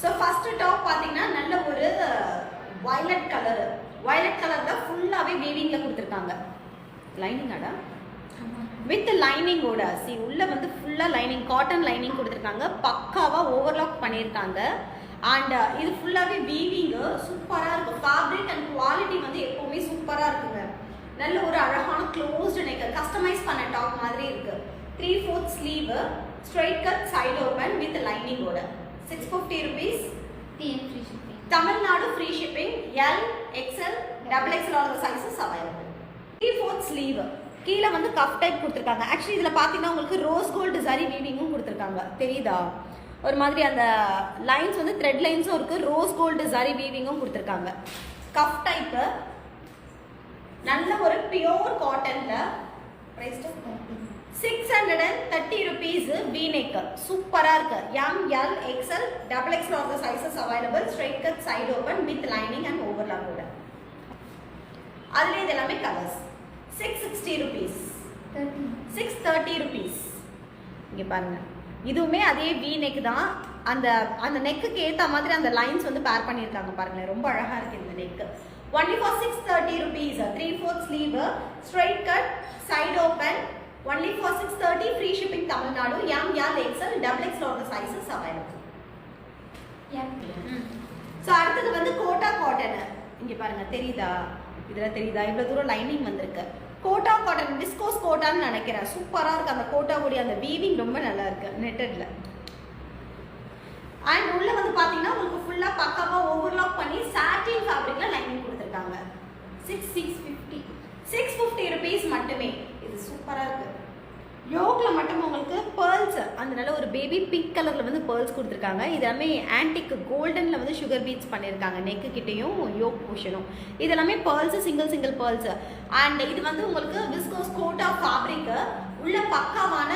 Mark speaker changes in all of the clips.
Speaker 1: So first top பார்த்தீங்கன்னா நல்ல ஒரு வயலட் கலரு வயலட் கலர் தான் ஃபுல்லாகவே வீவிங்கில் கொடுத்துருக்காங்க. லைனிங்காடா வித் லைனிங்கோட சி உள்ளே வந்து ஃபுல்லாக லைனிங் காட்டன் லைனிங் கொடுத்துருக்காங்க. பக்காவாக ஓவர்லாக் பண்ணியிருக்காங்க. அண்ட் uh, இது ஃபுல்லாகவே வீவிங்கு சூப்பராக இருக்கும். ஃபேப்ரிக் அண்ட் குவாலிட்டி வந்து எப்போவுமே சூப்பராக இருக்குங்க. நல்ல ஒரு அழகான க்ளோஸ்டு நெக்கு கஸ்டமைஸ் பண்ண டாப் மாதிரி இருக்குது three fourth sleeve straight cut side open with லைனிங்கோட six fifty rupees
Speaker 2: TN free shipping
Speaker 1: Tamil Nadu free shipping L XL double XL all sizes available three fourth sleeve கீழே வந்து கஃப் டைப் கொடுத்துருக்காங்க. Actually இதில் பார்த்தீங்கன்னா உங்களுக்கு ரோஸ் கோல்டு சரி வீவிங்கும் கொடுத்துருக்காங்க. தெரியுதா? ஒரு மாதிரி அந்த லைன்ஸ் வந்து த்ரெட் லைன்ஸும் இருக்குது ரோஸ் கோல்டு சரி வீவிங்கும் கொடுத்துருக்காங்க. கஃப் டைப்பு நல்ல ஒரு பியோர் காட்டனில் price six hundred and thirty rupees V neck சூப்பராக இருக்கு M L XL double XL of the sizes available straight cut side open with lining and overlock கூட அதுலேயே இது எல்லாமே colours six sixty rupees six thirty rupees இங்கே பாருங்க. இதுவுமே அதே வி நெக் தான். அந்த அந்த நெக்குக்கு ஏற்ற மாதிரி அந்த லைன்ஸ் வந்து பேர் பண்ணியிருக்காங்க பாருங்களேன். ரொம்ப அழகாக இருக்கு இந்த neck only for six thirty rupees three fourth sleeve straight cut side open for six thirty free shipping Tamil Nadu M L XL double X of the sizes available
Speaker 2: M
Speaker 1: so அடுத்தது வந்து quota cotton இங்கே பாருங்க தெரியுதா? இதில் தெரியுதா? இவ்வளோ தூரம் lining வந்திருக்கு. கோட்டா காட்டன் டிஸ்கோஸ் கோட்டான்னு நினைக்கிறேன். சூப்பராக இருக்கு. அந்த கோட்டாவுடைய அந்த வீவிங் ரொம்ப நல்லா இருக்கு நெட்டட்ல அண்ட் உள்ள வந்து பார்த்தீங்கன்னா உங்களுக்கு ஃபுல்லாக பக்காவாக ஓவர்லாக் பண்ணி சாட்டின் ஃபேப்ரிக்ல லைனிங் கொடுத்துருக்காங்க. Six six fifty six fifty rupees மட்டுமே. இது சூப்பராக இருக்கு. யோகில் மட்டும் உங்களுக்கு பேர்ல்ஸ் அந்த நல்ல ஒரு பேபி பிங்க் கலரில் வந்து பேர்ல்ஸ் கொடுத்துருக்காங்க. இதெல்லாமே ஆன்டிக்கு ஆன்டிக் வந்து சுகர் பீட்ஸ் பண்ணியிருக்காங்க நெக்கு கிட்டேயும் யோக் போர்ஷனும் இதெல்லாமே pearls single single pearls and இது வந்து உங்களுக்கு விஸ்கோஸ் ஆஃப் காப்ரிக்கு உள்ள பக்காவான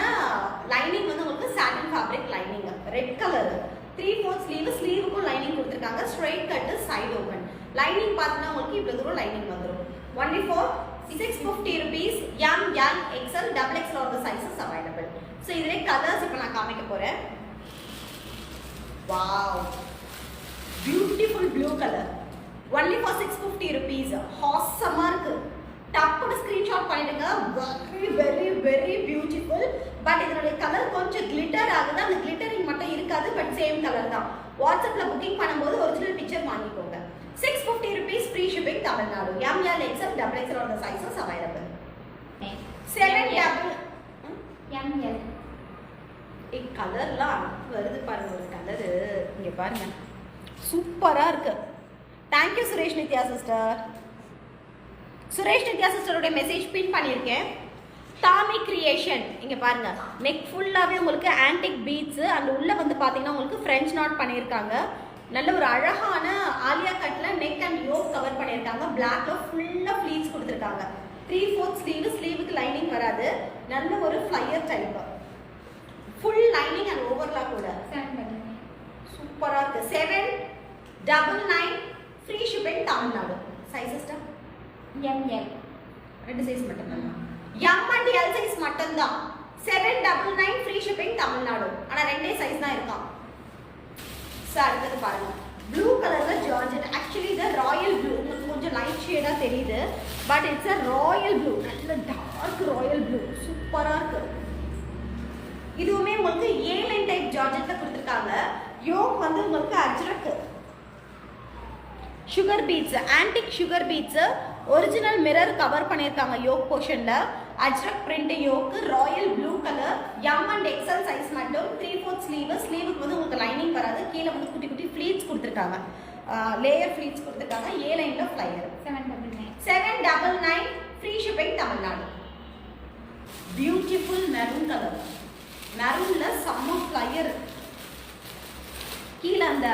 Speaker 1: லைனிங் வந்து உங்களுக்கு satin fabric lining red colour three fourth sleeve ஸ்லீவுக்கும் lining கொடுத்துருக்காங்க. Straight cut side open lining பார்த்தீங்கன்னா உங்களுக்கு இவ்வளோ தூரம் லைனிங் வந்துடும் only for six fifty rupees M L XL double XL of the sizes available so இதிலே colours இப்போ நான் காமிக்க போகிறேன் wow beautiful blue colour only for six fifty rupees ஹாசமாக இருக்கு. டப்புன்னு ஸ்க்ரீன்ஷாட் பண்ணிடுங்க. Very very very beautiful but இதனுடைய colour கொஞ்சம் கிளிட்டர் ஆகுது. அந்த கிளிட்டரிங் மட்டும் இருக்காது பட் சேம் கலர் தான். வாட்ஸ்அப்பில் புக்கிங் பண்ணும்போது ஒரிஜினல் பிக்சர் வாங்கிக்கோங்க. Six fifty rupees free shipping Tamil Nadu M L XL double XL of the sizes available seven double
Speaker 2: ML
Speaker 1: கலர்லாம் வருது பாருங்க ஒரு கலரு இங்க பாருங்க. சூப்பரா இருக்கு. Thank you Suresh Nithya sister Suresh Nithya சிஸ்டருடைய message pin பண்ணியிருக்கேன். டாமி கிரியேஷன் இங்க பாருங்க. நெக் ஃபுல்லாவே உங்களுக்கு ஆன்டிக் பீட்ஸ் அந்த உள்ள வந்து பாத்தீங்கன்னா உங்களுக்கு ஃப்ரெஞ்ச் நாட் பண்ணியிருக்காங்க. நல்ல ஒரு அழகான ஆலியா கட்ல நெக் அண்ட் யோக் கவர் பண்ணியிருக்காங்க. பிளாக்ல ஃபுல்லா ப்ளீட்ஸ் கொடுத்துருக்காங்க. த்ரீ ஃபோர்த் ஸ்லீவ் ஸ்லீவுக்கு லைனிங் வராது. நல்ல ஒரு flare type full lining and overlock கூட.
Speaker 2: செவன் பட்டன்
Speaker 1: சூப்பரா இருக்கு. Seven double nine free shipping Tamil Nadu sizes
Speaker 2: ML
Speaker 1: ரெண்டு சைஸ் மட்டும்தான்? எம் அண்ட் எல் சைஸ் மட்டும்தான். Seven double nine free shipping Tamil Nadu ஆனா ரெண்டே சைஸ் தான் இருக்கான் சார் அடுத்தது பாருங்க. ப்ளூ கலர்ல ஜார்ஜெட் ஆக்சுவலி இது ராயல் ப்ளூ உங்களுக்கு கொஞ்சம் லைட் ஷேடா தெரியுது. But it's a royal blue நல்ல டார்க் ராயல் ப்ளூ சூப்பரா இருக்கு. இதுவுமே உங்களுக்கு ஏலைன் டைப் ஜார்ஜெட்ல கொடுத்துருக்காங்க. யோக் வந்து உங்களுக்கு Ajrak. Sugar beads antique sugar beads original mirror cover பண்ணியிருக்காங்க யோக் போர்ஷனில் Ajrak print yoke royal blue colour M and XL size மட்டும் த்ரீ ஃபோர்த் ஸ்லீவ் ஸ்லீவுக்கு வந்து உங்களுக்கு லைனிங் வராது. கீழே வந்து குட்டி குட்டி ஃப்ளீட்ஸ் கொடுத்துருக்காங்க. லேயர் ஃப்ளீட்ஸ் கொடுத்துருக்காங்க. ஏ லைன்ல flare
Speaker 2: seven double nine
Speaker 1: seven double nine free shipping Tamil Nadu. Beautiful maroon colour மெரூன்ல செம்ம ஃப்ளையர் கீழே அந்த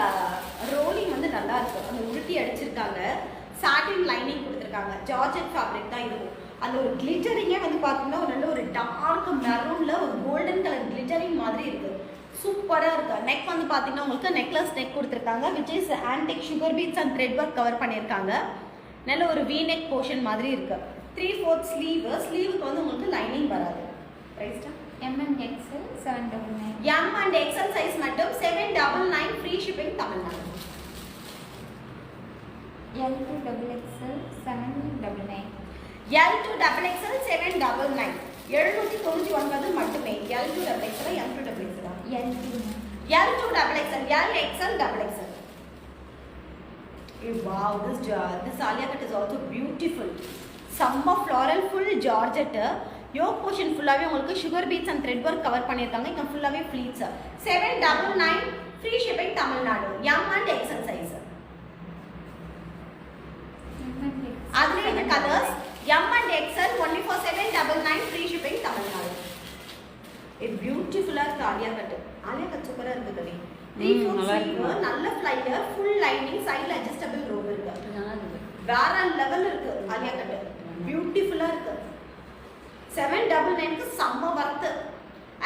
Speaker 1: ரோலிங் வந்து நல்லா இருக்கும். அந்த உருட்டி அடிச்சிருக்காங்க. சாட்டின் லைனிங் கொடுத்துருக்காங்க. ஜார்ஜெட் ஃபேப்ரிக் தான் இருக்கும் அந்த ஒரு கிளிட்டரிங்கே வந்து பார்த்தீங்கன்னா ஒரு நல்ல ஒரு டார்க் மெரூன்ல ஒரு கோல்டன் கலர் கிளிட்டரிங் மாதிரி இருக்கு. சூப்பராக இருக்கு. நெக் வந்து பார்த்தீங்கன்னா உங்களுக்கு நெக்லஸ் நெக் கொடுத்துருக்காங்க which is antique sugar beads and thread work cover பண்ணியிருக்காங்க. நல்ல ஒரு வி நெக் போர்ஷன் மாதிரி இருக்கு. த்ரீ ஃபோர்த் ஸ்லீவ் ஸ்லீவுக்கு வந்து உங்களுக்கு லைனிங் வராது. ரைஸ்டா
Speaker 2: MM XL seven double nine
Speaker 1: M and XL size மட்டும் seven double nine free shipping Tamil Nadu
Speaker 2: L two double XL seven double nine
Speaker 1: L two double XL seven double nine எழுநூற்றி தொண்ணூற்றி ஒன்பது மட்டுமே. L two double XL M two double XL
Speaker 2: L two
Speaker 1: L two double XL L XL double XL wow this this alia cut is also beautiful. செம்ம floral full georgette. Yoke portion ஃபுல்லாகவே உங்களுக்கு sugar beads and thread work cover பண்ணியிருக்காங்க. இங்கே ஃபுல்லாகவே pleats seven double nine free shipping Tamil Nadu M and XL size அதுலேயே இந்த colours M and XL only for seven double nine free shipping Tamil Nadu இது பியூட்டிஃபுல்லாக இருக்குது Alia cut Alia cut சூப்பராக இருக்குது கவி த்ரீ ஃபோர்
Speaker 3: நல்லா
Speaker 1: ஃப்ளையர் ஃபுல் லைனிங் சைடில் அட்ஜஸ்டபிள் ரோப் இருக்கு. வேற லெவல் இருக்கு ஆலியா கட் பியூட்டிஃபுல்லாக இருக்கு. செவன் டபுள் நைனுக்கு செம்ம வர்த்து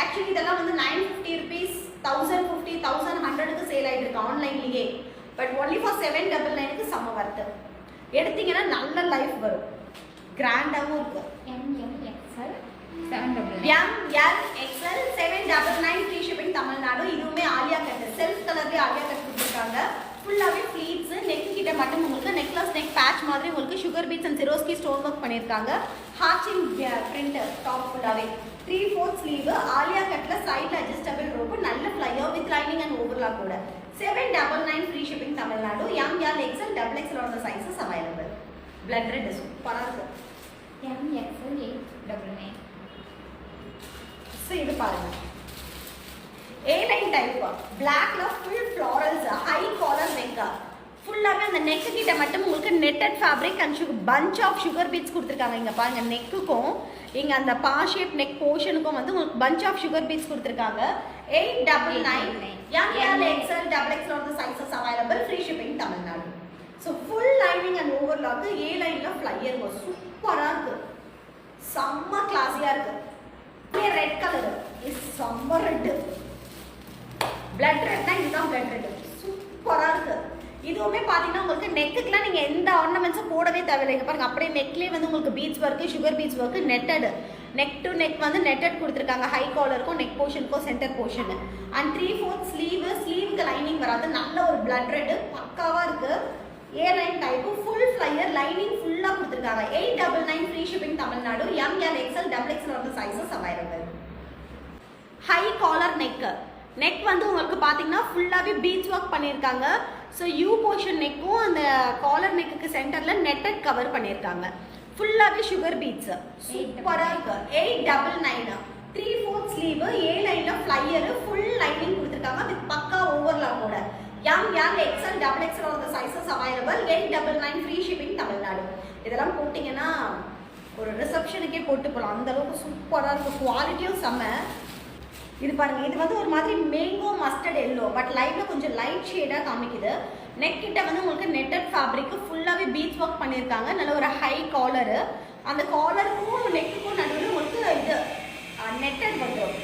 Speaker 1: ஆக்சுவலி இதெல்லாம் வந்து nine fifty rupees thousand fifty thousand ஹண்ட்ரடுக்கு சேல் ஆகிட்டு இருக்கு ஆன்லைன்லேயே but only for seven double நைனுக்கு செம்ம வர்த்து எடுத்தீங்கன்னா நல்ல லைஃப் வரும். கிராண்டாகவும் இருக்கு.
Speaker 2: MM XL seven double nine
Speaker 1: M L XL seven double nine free shipping Tamil Nadu இதுவுமே ஆலியா கட் செல்ஃப் கலர்லேயே ஆலியா கட் கொடுத்துருக்காங்க. ஃபுல்லாகவே ஃப்ளீட்ஸ் நெக் கிட்ட மட்டும் உங்களுக்கு நெக்லஸ் நெக் பேட்ச் மாதிரி உங்களுக்கு sugar beads and Swarovski stone work பண்ணியிருக்காங்க ஹார்ச்சிங் பிரிண்ட் டாப் ஃபுல்லாகவே த்ரீ ஃபோர்த் ஸ்லீவ் ஆலியா கட்ல சைடில் அட்ஜஸ்டபிள் ரோப்பு நல்ல flare with lining and overlock கூட. Seven double nine free shipping Tamil Nadu M L XL double XL sizes available blood red சூப்பராக இருக்கு
Speaker 2: M XL eight double nine
Speaker 1: so இது பாருங்க. A line type பிளாக்ல full florals high collar neck ஃபுல்லாகவே அந்த neck கிட்ட மட்டும் உங்களுக்கு netted fabric and sugar punch of sugar beads கொடுத்துருக்காங்க. இங்கே பாருங்க நெக்குக்கும் இங்கே அந்த பா ஷேப் நெக் போர்ஷனுக்கும் வந்து உங்களுக்கு பஞ்ச் ஆஃப் சுகர் பீட்ஸ் கொடுத்துருக்காங்க. Eight double nine M L XL double XL sizes available free shipping Tamil Nadu so full lining and overlock A லைனில் ஃப்ளையர் சூப்பராக இருக்கு. செம்ம கிளாஸியாக இருக்கு. ரெட் கலர் இஸ் செம்ம ரெட்டு பிளட் ரெட்னா இதுதான் பிளட் ரெட் சூப்பராக இருக்கு. இதுவுமே பார்த்தீங்கன்னா உங்களுக்கு நெக்குக்குலாம் நீங்கள் எந்த ஆர்னமெண்ட்ஸும் போடவே தேவையில்லை. பாருங்கள் பாருங்க அப்படியே நெக்லேயே வந்து உங்களுக்கு beads work sugar beads work netted neck to neck வந்து நெட்டட் கொடுத்துருக்காங்க. ஹை காலருக்கும் neck போர்ஷனுக்கும் centre portion and three fourth sleeve ஸ்லீவுக்கு lining வராது. நல்ல ஒரு பிளட் ரெட்டு பக்காவாக இருக்குது airline line type full flyer lining ஃபுல்லாக கொடுத்துருக்காங்க. Eight double nine free shipping Tamil Nadu M L XL double XL வந்து sizes available high collar neck neck வந்து உங்களுக்கு பார்த்தீங்கன்னா ஃபுல்லாகவே பீச் ஒர்க் பண்ணியிருக்காங்க ஸோ யூ போர்ஷன் நெக்கும் அந்த காலர் நெக்குக்கு சென்டரில் நெட்டட் கவர் பண்ணியிருக்காங்க ஃபுல்லாகவே சுகர் பீட்ஸ் சூப்பராக இருக்கு. Eight double nine three fourth sleeve A லைனில் ஃப்ளையரு ஃபுல் லைனிங் கொடுத்துருக்காங்க. வித் பக்கா ஓவர்லாம் கூட M L XL double XL of the sizes available eight double nine free shipping Tamil Nadu இதெல்லாம் போட்டிங்கன்னா ஒரு ரிசப்ஷனுக்கே போட்டு போகலாம் அந்த அளவுக்கு சூப்பராக இருக்கும். குவாலிட்டியும் செம்ம. இது பாருங்கள் இது வந்து ஒரு மாதிரி மேங்கோ மஸ்டர்ட் எல்லோ பட் லைட்டில் கொஞ்சம் லைட் ஷேடாக காமிக்குது. நெக் கிட்ட வந்து உங்களுக்கு நெட்டட் ஃபேப்ரிக்கு ஃபுல்லாகவே பீச் ஒர்க் பண்ணியிருக்காங்க. நல்ல ஒரு ஹை காலரு அந்த காலருக்கும் நெக்குக்கும் நடுவில் உங்களுக்கு இது நெட்டட் வந்துடும்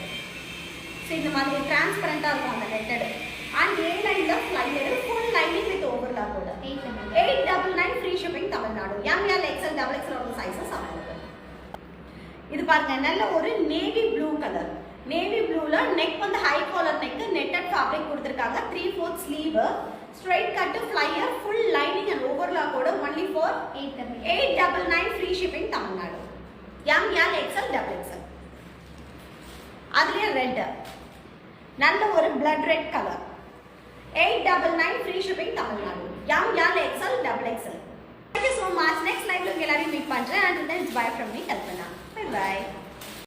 Speaker 1: ஸோ இந்த மாதிரி டிரான்ஸ்பரண்ட்டாக இருக்கும் அந்த netted and A line flyer full lining with ஓவர்லா கூட
Speaker 2: eight double
Speaker 1: eight double nine free shipping Tamil Nadu M L XL double XL ஒரு சைஸஸ் இது பாருங்க நல்ல ஒரு நேவி ப்ளூ கலர் நேவி ப்ளூல நெக் வந்து high collar neck netted fabric கொடுத்துருக்காங்க. Three fourth sleeve straight cut flyer full lining and ஓவர்லாக்கோட கூட only for
Speaker 2: eight double
Speaker 1: eight double nine free shipping Tamil Nadu M L XL double XL அதுலேயே red நல்ல ஒரு blood red colour eight double nine free shipping Tamil Nadu M L XL double XL thank you so much next லைஃப்ல உங்க எல்லாரையும் meet பண்ணுறேன் and then bye from me Kalpana. Bye bye